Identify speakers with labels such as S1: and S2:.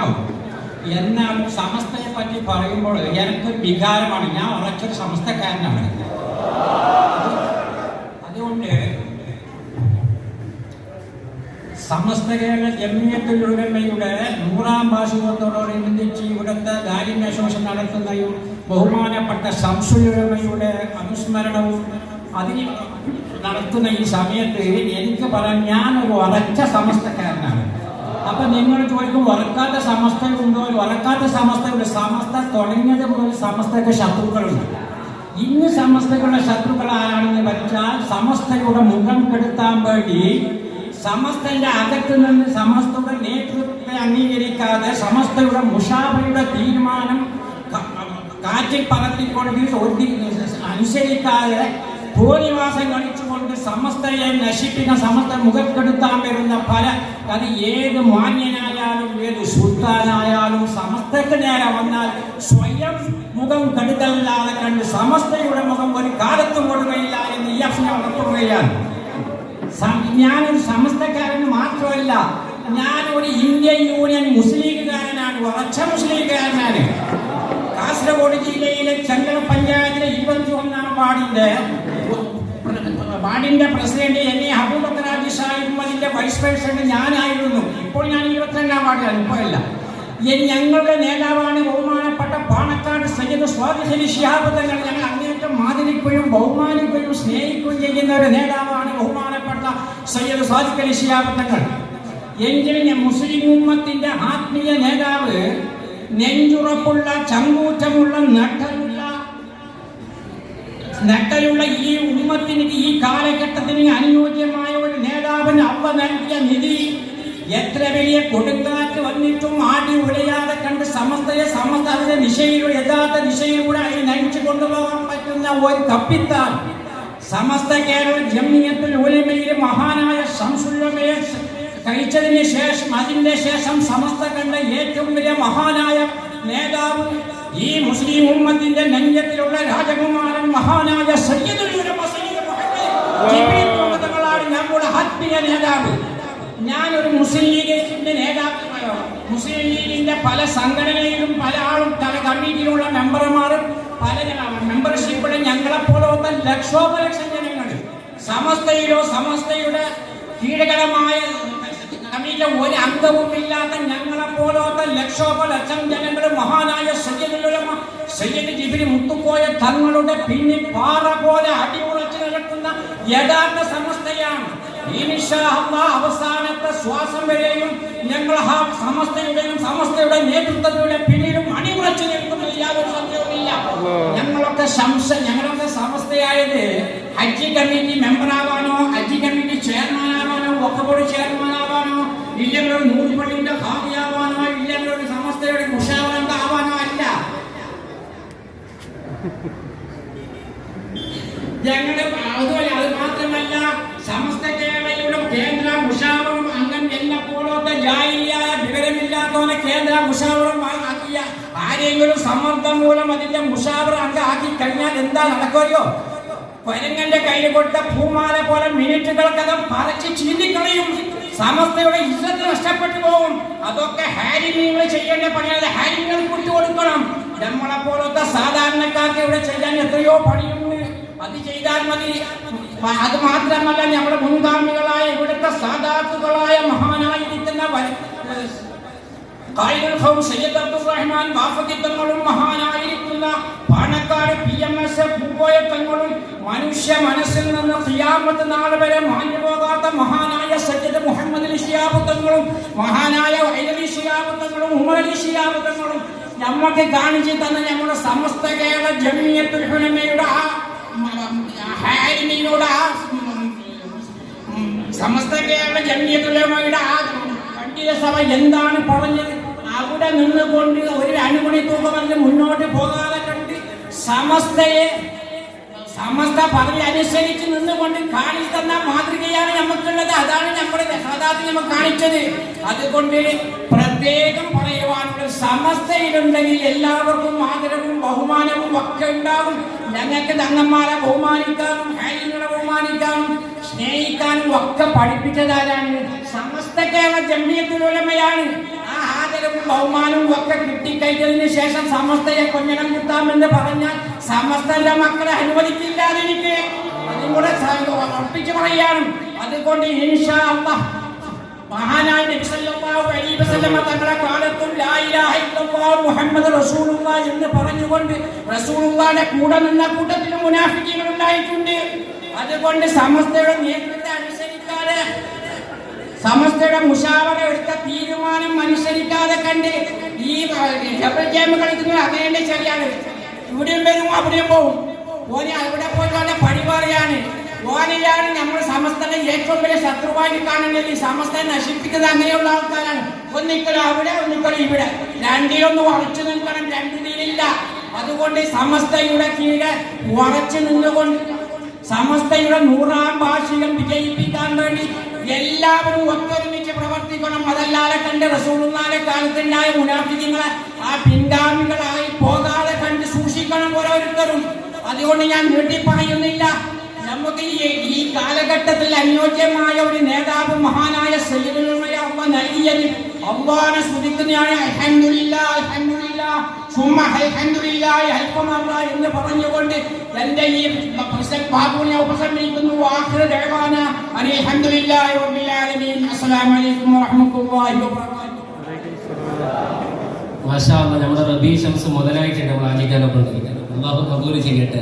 S1: ആവും എന്നാൽ സമസ്തയെ പറ്റി പറയുമ്പോൾ എനിക്ക് വികാരമാണ്. ഞാൻ ഉറച്ചൊരു സമസ്തക്കാരനാണ്. അതുകൊണ്ട് സമസ്ത കേരള ജമിയത്തുലുടമയുടെ നൂറാം വാർഷികത്തോടനുബന്ധിച്ച് ഇവിടുത്തെ ദാരിദ്ര്യാശ്വാസം നടത്തുന്നതും ബഹുമാനപ്പെട്ട സംസുലുടമയുടെ അനുസ്മരണവും അതിന് നടത്തുന്ന ഈ സമയത്ത് എനിക്ക് പറയാൻ ഞാനൊരു ഉറച്ച സമസ്തക്കാരനാണ്. അപ്പൊ നിങ്ങൾ ചോദിക്കും വറക്കാത്ത സമസ്തയുണ്ടോ വറക്കാത്ത സമസ്തയുണ്ട് സമസ്ത തുടങ്ങിയത് മുതൽ സമസ്തക്ക് ശത്രുക്കളുണ്ട്. ഇന്ന് സമസ്തകളുടെ ശത്രുക്കൾ ആരാണെന്ന് വെച്ചാൽ സമസ്തയുടെ മുഖം കെടുത്താൻ വേണ്ടി സമസ്തന്റെ അകത്ത് നിന്ന് സമസ്തയുടെ നേതൃത്വത്തെ അംഗീകരിക്കാതെ സമസ്തയുടെ മുഷാബയുടെ തീരുമാനം കാറ്റിൽ പറത്തിക്കൊണ്ട് അനുസരിക്കാതെ ഭൂനിവാസം കളിച്ചുകൊണ്ട് സമസ്തയെ നശിപ്പിക്കുന്ന സമസ്ത മുഖക്കെടുത്താൻ വരുന്ന പല അത് ഏത് മാന്യനായാലും ഏത് സുൽത്താനായാലും സമസ്തക്ക് നേരെ വന്നാൽ സ്വയം മുഖം കടുതല്ലാതെ കണ്ട് സമസ്തയുടെ മുഖം ഒരു കാലത്തും കൊടുകയില്ല എന്ന് ഈ അഫ്ന ഉറപ്പുകയാണ് സം- ഞാനൊരു സമസ്തക്കാരൻ മാത്രമല്ല ഞാൻ ഒരു ഇന്ത്യൻ യൂണിയൻ മുസ്ലിം ലീഗുകാരനാണ് ഉറച്ച മുസ്ലിം ലീഗുകാരനാണ് കാസർഗോഡ് ജില്ലയിലെ ചെങ്കൽ പഞ്ചായത്തിലെ ഇരുപത്തി ഒന്നാം വാർഡിന്റെ വാർഡിന്റെ പ്രസിഡന്റ് എന്നെ അബൂബക്കറാജി സാഹിബും അതിന്റെ വൈസ് പ്രസിഡന്റ് ഞാനായിരുന്നു. ഇപ്പോൾ ഞാൻ ഇരുപത്തിരണ്ടാം വാർഡിലാണ് ഇപ്പോഴല്ല ഞങ്ങളുടെ നേതാവാണ് ബഹുമാനപ്പെട്ട പാണക്കാട് സയ്യിദ് സ്വാതിശലി ശിഹാബ് ഞങ്ങൾ അങ്ങേറ്റം ആദരിക്കുകയും ബഹുമാനിക്കുകയും സ്നേഹിക്കുകയും ചെയ്യുന്ന ഒരു നേതാവാണ് ബഹുമാനപ്പെട്ട സയ്യിദ് സ്വാദിഖ് അലി ശിഹാബ് തങ്ങൾ. ഞാൻ മുസ്ലിം ഉമ്മത്തിന്റെ ആത്മീയ നേതാവ് നെഞ്ചുറപ്പുള്ള ചങ്കൂറ്റമുള്ള നട്ടലുള്ള നട്ടലുള്ള ഈ ഉമ്മത്തിന് ഈ കാലഘട്ടത്തിന് അനുയോജ്യമായ ഒരു നേതാവിന് അവ നൽകിയ നിധി എത്ര വലിയ കൊടുങ്കാറ്റ് വന്നിട്ടും ആടി ഉലയാതെ കണ്ട് സമസ്തയെ സമസ്ത അതിന്റെ ദിശയിലൂടെ യഥാർത്ഥ ദിശയിലൂടെ അതിനെ നയിച്ചു കൊണ്ടുപോകാൻ പറ്റുന്ന ഒരു കപ്പിത്താൻ സമസ്ത കേരള ജമ്മിയത്തിൽ ഉലമയിലെ മഹാനായ സംസുല്ലമയെ കഴിച്ചതിന് ശേഷം അതിന്റെ ശേഷം സമസ്ത കണ്ട ഏറ്റവും വലിയ മഹാനായ നേതാവ് ഈ മുസ്ലിം ഉമ്മത്തിന്റെ നെഞ്ചത്തിലുള്ള രാജകുമാരൻ മഹാനായ സയ്യിദുൽ ഉലമ സയ്യിദ് ജിബ്രീൽ നേതാവ് ഞാൻ ഒരു മുസ്ലിം ലീഗിന്റെ നേതാക്കളായോ മുസ്ലിം ലീഗിന്റെ പല സംഘടനയിലും പല ആളും പല കമ്മിറ്റിയിലുള്ള മെമ്പർമാരും പല മെമ്പർഷിപ്പിടെ ഞങ്ങളെപ്പോലത്തെ ലക്ഷോപലക്ഷം ജനങ്ങൾ സമസ്തയിലോ സമസ്തയുടെ കീഴകരമായ ഒരു അംഗവും ഇല്ലാത്ത ഞങ്ങളെ പോലത്തെ ലക്ഷോപലക്ഷം ജനങ്ങൾ മഹാനായ സയ്യദുലമ സയ്യദ് ജിബിരി മുത്തുക്കോയ തങ്ങളുടെ പിന്നിൽ പാറ പോലെ അടിമുളച്ച് നിൽക്കുന്ന യഥാർത്ഥ സമസ്തയാണ്. അവസാനത്തെ ശ്വാസം വരെയും ഞങ്ങൾ ആ സമസ്തയുടെയും സമസ്തയുടെ നേതൃത്വത്തിലൂടെ പിന്നിലും അണിമുറച്ചു നിൽക്കുന്ന യാതൊരു സത്യവുമില്ല. ഞങ്ങളൊക്കെ സംശ ഞങ്ങളൊക്കെ സമസ്തയായത് ഹജ്ജ് കമ്മിറ്റി മെമ്പറാവാനോ ഹജ്ജ് കമ്മിറ്റി ചെയർമാനാവാനോ ഒക്കെ ബോർഡ് ചെയർമാനാവാനോ ഇല്ലെങ്കിൽ ഒരു നൂറുപള്ളിന്റെ ഭാവിയാവാനോ ഇല്ലെങ്കിൽ ഒരു സമസ്തയുടെ മുഷാവന്ത ആവാനോ അല്ല. ഞങ്ങളുടെ കേന്ദ്ര മുഷാവറുമായി ആക്കിയ ആരെങ്കിലും സമ്മർദ്ദം മൂലം അതിന്റെ മുഷാവർ അങ്ങ് ആക്കി കഴിഞ്ഞാൽ എന്താ നടക്കുമല്ലോ കൊരങ്ങന്റെ കയ്യിൽ കൊടുത്ത ഭൂമാല പോലെ മിനിറ്റുകൾക്കകം പറിച്ച് ചീന്തിക്കളയും. സമസ്തയുടെ ഇജ്ജത്ത് നഷ്ടപ്പെട്ടു പോകും അതൊക്കെ ഹാരിമീങ്ങൾ ചെയ്യേണ്ട പണിയല്ല ഹാരിമീങ്ങൾ കുറ്റി കൊടുക്കണം. നമ്മളെ പോലത്തെ സാധാരണക്കാർക്ക് ഇവിടെ ചെയ്യാൻ എത്രയോ പണിയുണ്ട്. അത് ചെയ്താൽ മതി. അത് മാത്രമല്ല നമ്മുടെ മുൻഗാമികളായ ഇവിടുത്തെ സാധാത്തുക്കളായ മഹാനായിരിക്കുന്ന വ- കായികൾ ഹൗ സയ്യദ് അബ്ദുൾ റഹ്മാൻ ബാഫക്കി തങ്ങളും മഹാനായിരിക്കുന്ന Panakkad P M S Pookoya തങ്ങളും മനുഷ്യ മനസ്സിൽ നിന്ന് ഖിയാമത്ത് നാൾ വരെ മാഞ്ഞു പോകാത്ത മഹാനായ സയ്യദ് മുഹമ്മദ് ശിയാബ് തങ്ങളും മഹാനായ വൈദലി ശിയാബ് തങ്ങളും ഉമർ അലി ശിയാബ് തങ്ങളും നമുക്ക് കാണിച്ചു തന്ന നമ്മുടെ സമസ്ത കേരള ജമിയത്തുൽ ഹുലമയുടെ ആ ഹാരിമിയുടെ ആ സമസ്ത കേരള ജമിയത്തുലമയുടെ ആ പണ്ഡിത സഭ എന്താണ് പറഞ്ഞത്? അവിടെ നിന്നുകൊണ്ട് ഒരു അണുമണി തൂക്കമല്ല മുന്നോട്ട് പോകാതെ കണ്ട് സമസ്തയെ സമസ്ത പദവി അനുസരിച്ച് നിന്നുകൊണ്ട് കാണിച്ചു തന്ന മാതൃകയാണ് നമുക്കുള്ളത്. അതാണ് നമ്മുടെ സദാത്തിൽ നമുക്ക് കാണിച്ചത്. അതുകൊണ്ട് പ്രത്യേകം പറയുവാനുള്ള സമസ്തയിലുണ്ടെങ്കിൽ എല്ലാവർക്കും ആദരവും ബഹുമാനവും ഒക്കെ ഉണ്ടാകും. ഞങ്ങൾക്ക് തങ്ങന്മാരെ ബഹുമാനിക്കാനും ഹാരിങ്ങളെ ബഹുമാനിക്കാനും സ്നേഹിക്കാനും ഒക്കെ പഠിപ്പിച്ചതാരാണ് സമസ്ത കേരള ജമ്മിയത്തിലുള്ളമയാണ് ആ ആദരവും ബഹുമാനവും ഒക്കെ കിട്ടിക്കഴിഞ്ഞതിന് ശേഷം സമസ്തയെ കൊഞ്ഞനം കിട്ടാമെന്ന് പറഞ്ഞാൽ സമസ്തന്റെ മക്കളെ അനുവദിക്കില്ലാതെനിക്ക് എനിക്ക് ഉറപ്പിച്ചു പറയാണ് അതുകൊണ്ട് മഹാനായ മുഹമ്മദ് റസൂലുള്ളാഹ് എന്ന് റസൂലുള്ളാഹിന്റെ കൂടെ നിന്ന കൂട്ടത്തിൽ മുനാഫിക്കുകൾ ഉണ്ടായിട്ടുണ്ട് അതുകൊണ്ട് സമസ്തയുടെ നേതൃത്വത്തെ അനുസരിക്കാതെ സമസ്തയുടെ മുഷാവറ എടുത്ത തീരുമാനം അനുസരിക്കാതെ കണ്ട് ഈ ഡബിൾ ഗെയിം കളിക്കുന്നത് അതേന്റെ ശരിയാണ് ഇവിടെയും വരും അവിടെയും പോവും. ഓനെ അവിടെ പോയിട്ട് പടി പറയാണ് ഓനെയാണ് നമ്മൾ സമസ്തയുടെ ഏറ്റവും വലിയ ശത്രുവായി കാണുന്നത്. ഈ സമസ്തയെ നശിപ്പിക്കുന്നത് അങ്ങനെയുള്ള ആൾക്കാരാണ്. ഒന്നിക്കലും അവിടെ ഒന്നിക്കലും ഇവിടെ. രണ്ടിലൊന്നും ഉറച്ചു നിൽക്കണം രണ്ടിലില്ല അതുകൊണ്ട് സമസ്തയുടെ കീഴെ ഉറച്ചു നിന്നുകൊണ്ട് സമസ്തയുടെ നൂറാം ഭാഷയും വിജയിപ്പിക്കാൻ വേണ്ടി എല്ലാവരും ഒത്തൊരുമിച്ച് പ്രവർത്തിക്കണം. അതല്ലാതെ കണ്ട് റസൂളുന്നാലെ കാലത്തുണ്ടായ മുനാഫികളെ ആ പിൻഗാമികളായി പോകാതെ കണ്ട് സൂക്ഷിക്കണം ഓരോരുത്തരും. അതുകൊണ്ട് ഞാൻ നീട്ടി പറയുന്നില്ല. നമുക്ക് ഈ കാലഘട്ടത്തിൽ അനുയോജ്യമായ ഒരു നേതാവ് മഹാനായ സയ്യിദുൽ അമ്മ നൽകിയത് അമ്മാനെ സ്തുതിക്കുന്നതാണ് അൽഹംദുലില്ലാ അൽഹംദുലില്ലാ സുമ്മ അൽഹംദുലില്ലാഹി അൽഫമറ എന്ന് പറഞ്ഞുകൊണ്ട് എന്റെ ഈ ബാബുവിനെ ഉപസംഹരിക്കുന്നു.
S2: മാഷാ നമ്മുടെ റബീ ഷംസ് മുതലായിട്ടുണ്ട് നമ്മൾ ആചരിക്കാനൊപ്പം അള്ളാഹു കബൂൽ ചെയ്യട്ടെ.